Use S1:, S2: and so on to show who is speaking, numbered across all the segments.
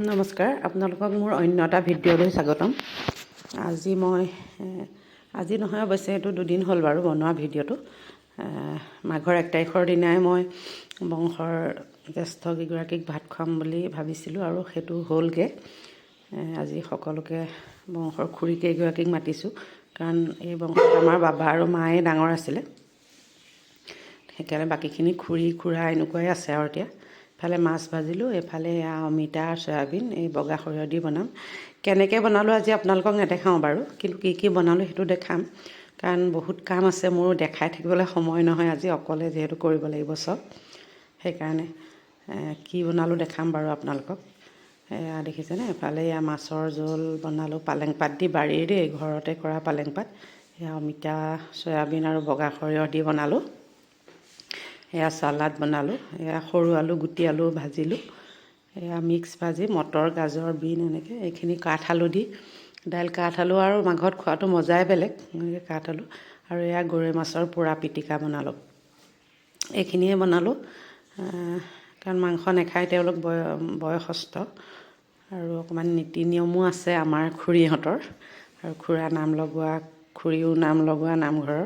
S1: নমস্কাৰ আপোনালোকক মোৰ অন্য এটা ভিডিঅ'লৈ স্বাগতম। আজি মই আজি নহয় অৱশ্যে এইটো দুদিন হ'ল বাৰু বনোৱা ভিডিঅ'টো। মাঘৰ এক তাৰিখৰ দিনাই মই বংশৰ জ্যেষ্ঠ কেইগৰাকীক ভাত খুৱাম বুলি ভাবিছিলোঁ আৰু সেইটো হ'লগৈ। আজি সকলোকে বংশৰ খুৰী কেইগৰাকীক মাতিছোঁ কাৰণ এই বংশত আমাৰ বাবা আৰু মায়ে ডাঙৰ আছিলে। সেইকাৰণে বাকীখিনি খুৰী খুৰা এনেকুৱাই আছে আৰু এতিয়া। ইফালে মাছ ভাজিলোঁ এইফালে এয়া অমিতা চয়াবিন এই বগা সৰিয়হ দি বনাম। কেনেকৈ বনালোঁ আজি আপোনালোকক নেদেখাওঁ বাৰু কিন্তু কি কি বনালোঁ সেইটো দেখাম। কাৰণ বহুত কাম আছে মোৰ দেখাই থাকিবলৈ সময় নহয় আজি অকলে যিহেতু কৰিব লাগিব চব। সেইকাৰণে কি বনালোঁ দেখাম বাৰু আপোনালোকক। এয়া দেখিছেনে এফালে এয়া মাছৰ জোল বনালোঁ পালেং পাত দি বাৰীৰ দেই ঘৰতে কৰা পালেং পাত এয়া অমিতা চয়াবিন আৰু বগা সৰিয়হ দি বনালোঁ। এয়া চালাড বনালোঁ এয়া সৰু আলু গুটি আলু ভাজিলোঁ এয়া মিক্স ভাজি মটৰ গাজৰ বিন এনেকৈ এইখিনি কাঠ আলু দি দাইল কাঠ আলু আৰু মাঘত খোৱাটো মজাই বেলেগ এনেকৈ কাঠ আলু আৰু এয়া গৰৈ মাছৰ পোৰা পিটিকা বনালোঁ। এইখিনিয়ে বনালোঁ কাৰণ মাংস নাখায় তেওঁলোক বয় বয়সস্থ আৰু অকণমান নীতি নিয়মো আছে আমাৰ খুৰীহঁতৰ আৰু খুৰা নাম লগোৱা খুৰীও নাম লগোৱা নামঘৰৰ।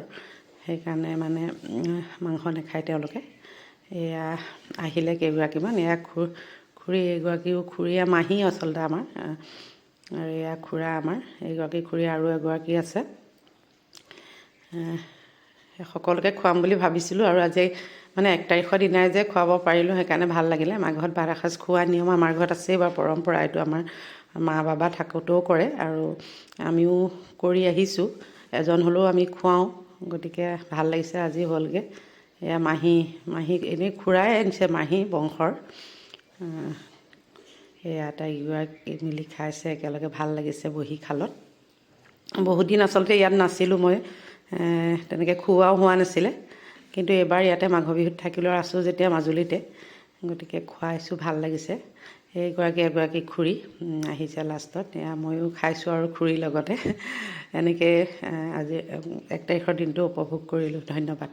S1: সেইকাৰণে মানে মাংস নাখায় তেওঁলোকে। এয়া আহিলে কেইগৰাকীমান, এয়া খু, খুৰী এগৰাকীও খুৰীয়া মাহী আচলতে আমাৰ আৰু এয়া খুৰা আমাৰ এইগৰাকী খুৰী আৰু এগৰাকী আছে। সকলোকে খুৱাম বুলি ভাবিছিলোঁ আৰু আজি মানে এক তাৰিখৰ দিনাই যে খুৱাব পাৰিলোঁ, সেইকাৰণে ভালো লাগিলে। মাঘত ভাত এসাঁজ খোৱা নিয়ম আমাৰ ঘৰত আছেই বাৰু, পৰম্পৰা এইটো আমাৰ মা বাবা থাকোঁতেও কৰে আৰু আমিও কৰি আহিছোঁ। এজন হ'লেও আমি খুৱাওঁ। গতিকে ভাল লাগিছে আজি হ'লগৈ। এয়া মাহী মাহী এনেই খুৰাই আনিছে মাহী বংশৰ। এয়া আটাইগৰাকী মিলি খাইছে একেলগে ভাল লাগিছে বহি খালত। বহুত দিন আচলতে ইয়াত নাছিলোঁ মই তেনেকৈ খুওৱাও হোৱা নাছিলে। কিন্তু এইবাৰ ইয়াতে মাঘৰ বিহুত থাকিলোঁ আছোঁ যেতিয়া মাজুলীতে। গতিকে খুৱাইছোঁ ভাল লাগিছে। এইগৰাকী এগৰাকী খুৰী আহিছে লাষ্টত। এয়া ময়ো খাইছোঁ আৰু খুৰীৰ লগতে। এনেকৈ আজি এক তাৰিখৰ দিনটো উপভোগ কৰিলোঁ। ধন্যবাদ।